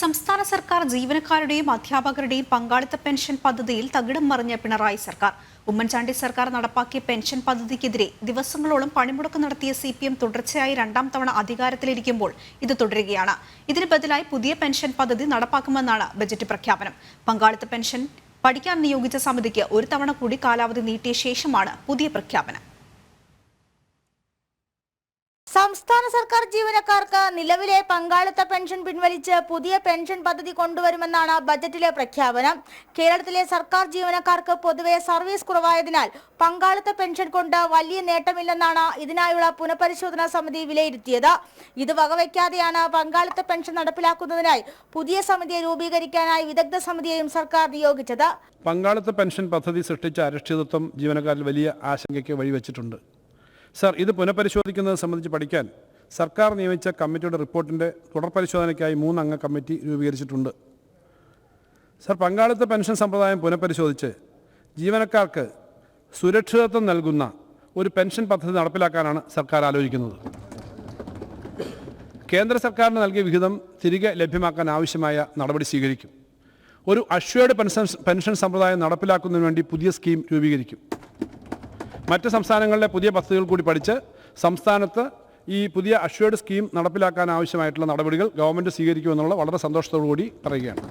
സംസ്ഥാന സർക്കാർ ജീവനക്കാരുടെയും അധ്യാപകരുടെയും പങ്കാളിത്ത പെൻഷൻ പദ്ധതിയിൽ തകിടം മറിഞ്ഞ പിണറായി സർക്കാർ. ഉമ്മൻചാണ്ടി സർക്കാർ നടപ്പാക്കിയ പെൻഷൻ പദ്ധതിക്കെതിരെ ദിവസങ്ങളോളം പണിമുടക്ക് നടത്തിയ സി പി എം തുടർച്ചയായി രണ്ടാം തവണ അധികാരത്തിലിരിക്കുമ്പോൾ ഇത് തുടരുകയാണ്. ഇതിന് ബദലായി പുതിയ പെൻഷൻ പദ്ധതി നടപ്പാക്കുമെന്നാണ് ബജറ്റ് പ്രഖ്യാപനം. പങ്കാളിത്ത പെൻഷൻ പഠിക്കാൻ നിയോഗിച്ച സമിതിക്ക് ഒരു തവണ കൂടി കാലാവധി നീട്ടിയ ശേഷമാണ് പുതിയ പ്രഖ്യാപനം. സംസ്ഥാന സർക്കാർ ജീവനക്കാർക്ക് നിലവിലെ പങ്കാളിത്ത പെൻഷൻ പിൻവലിച്ച് പുതിയ പെൻഷൻ പദ്ധതി കൊണ്ടുവരുമെന്നാണ് ബജറ്റിലെ പ്രഖ്യാപനം. കേരളത്തിലെ സർക്കാർ ജീവനക്കാർക്ക് പൊതുവെ സർവീസ് കുറവായതിനാൽ പങ്കാളിത്ത പെൻഷൻ കൊണ്ട് വലിയ നേട്ടമില്ലെന്നാണ് ഇതിനായുള്ള പുനഃപരിശോധനാ സമിതി വിലയിരുത്തിയത്. ഇത് വകവയ്ക്കാതെയാണ് പങ്കാളിത്ത പെൻഷൻ നടപ്പിലാക്കുന്നതിനായി പുതിയ സമിതിയെ രൂപീകരിക്കാനായി വിദഗ്ധ സമിതിയെയും സർക്കാർ നിയോഗിച്ചത്. പങ്കാളിത്ത പെൻഷൻ പദ്ധതി സൃഷ്ടിച്ച അരക്ഷിതത്വം ജീവനക്കാരിൽ വലിയ ആശങ്കയ്ക്ക് വഴിവെച്ചിട്ടുണ്ട്. സർ ഇത് പുനഃപരിശോധിക്കുന്നത് സംബന്ധിച്ച് പഠിക്കാൻ സർക്കാർ നിയമിച്ച കമ്മിറ്റിയുടെ റിപ്പോർട്ടിന്റെ തുടർ പരിശോധനയ്ക്കായി മൂന്നംഗ കമ്മിറ്റി രൂപീകരിച്ചിട്ടുണ്ട്. സർ പങ്കാളിത്ത പെൻഷൻ സമ്പ്രദായം പുനഃപരിശോധിച്ച് ജീവനക്കാർക്ക് സുരക്ഷിതത്വം നൽകുന്ന ഒരു പെൻഷൻ പദ്ധതി നടപ്പിലാക്കാനാണ് സർക്കാർ ആലോചിക്കുന്നത്. കേന്ദ്ര സർക്കാരിന് നൽകിയ വിഹിതം തിരികെ ലഭ്യമാക്കാൻ ആവശ്യമായ നടപടി സ്വീകരിക്കും. ഒരു അഷ്വേർഡ് പെൻഷൻ പെൻഷൻ സമ്പ്രദായം നടപ്പിലാക്കുന്നതിന് വേണ്ടി പുതിയ സ്കീം രൂപീകരിക്കും. മറ്റ് സംസ്ഥാനങ്ങളിലെ പുതിയ പദ്ധതികൾ കൂടി പഠിച്ച് സംസ്ഥാനത്ത് ഈ പുതിയ അഷ്വേർഡ് സ്കീം നടപ്പിലാക്കാൻ ആവശ്യമായിട്ടുള്ള നടപടികൾ ഗവൺമെന്റ് സ്വീകരിക്കുമെന്നുള്ള വളരെ സന്തോഷത്തോടു കൂടി പറയുകയാണ്.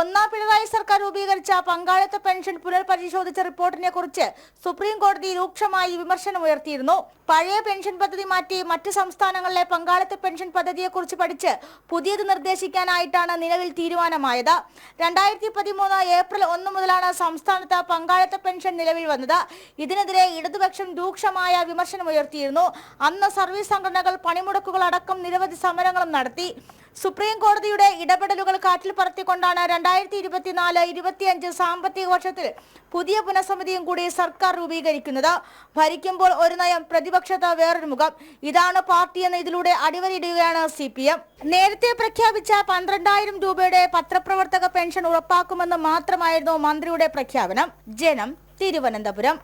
ഒന്നാം പിണറായി സർക്കാർ രൂപീകരിച്ച പങ്കാളിത്ത പെൻഷൻ പുനർപരിശോധിച്ച റിപ്പോർട്ടിനെ കുറിച്ച് സുപ്രീം കോടതി രൂക്ഷമായി വിമർശനമുയർത്തിയിരുന്നു. പഴയ പെൻഷൻ പദ്ധതി മാറ്റി മറ്റ് സംസ്ഥാനങ്ങളിലെ പങ്കാളിത്ത പെൻഷൻ പദ്ധതിയെക്കുറിച്ച് പഠിച്ച് പുതിയത് നിർദ്ദേശിക്കാനായിട്ടാണ് നിലവിൽ തീരുമാനമായത്. രണ്ടായിരത്തി പതിമൂന്ന് ഏപ്രിൽ ഒന്ന് മുതലാണ് സംസ്ഥാനത്ത് പങ്കാളിത്ത പെൻഷൻ നിലവിൽ വന്നത്. ഇതിനെതിരെ ഇടതുപക്ഷം രൂക്ഷമായ വിമർശനമുയർത്തിയിരുന്നു അന്ന് സർവീസ് സംഘടനകൾ പണിമുടക്കുകൾ അടക്കം നിരവധി സമരങ്ങളും നടത്തി. സുപ്രീം കോടതിയുടെ ഇടപെടലുകൾ കാറ്റിൽ പറത്തിക്കൊണ്ടാണ് രണ്ടായിരത്തി ഇരുപത്തിനാല് ഇരുപത്തിയഞ്ച് സാമ്പത്തിക വർഷത്തിൽ പുതിയ പുനഃസമിതിയും കൂടി സർക്കാർ രൂപീകരിക്കുന്നത്. ഭരിക്കുമ്പോൾ ഒരു നയം പ്രതിപക്ഷത്ത് വേറൊരു മുഖം. ഇതാണ് പാർട്ടി എന്ന് ഇതിലൂടെ അടിവരയിടുകയാണ് സി പി എം നേരത്തെ പ്രഖ്യാപിച്ച പന്ത്രണ്ടായിരം രൂപയുടെ പത്രപ്രവർത്തക പെൻഷൻ ഉറപ്പാക്കുമെന്ന് മാത്രമായിരുന്നു മന്ത്രിയുടെ പ്രഖ്യാപനം. ജനം തിരുവനന്തപുരം.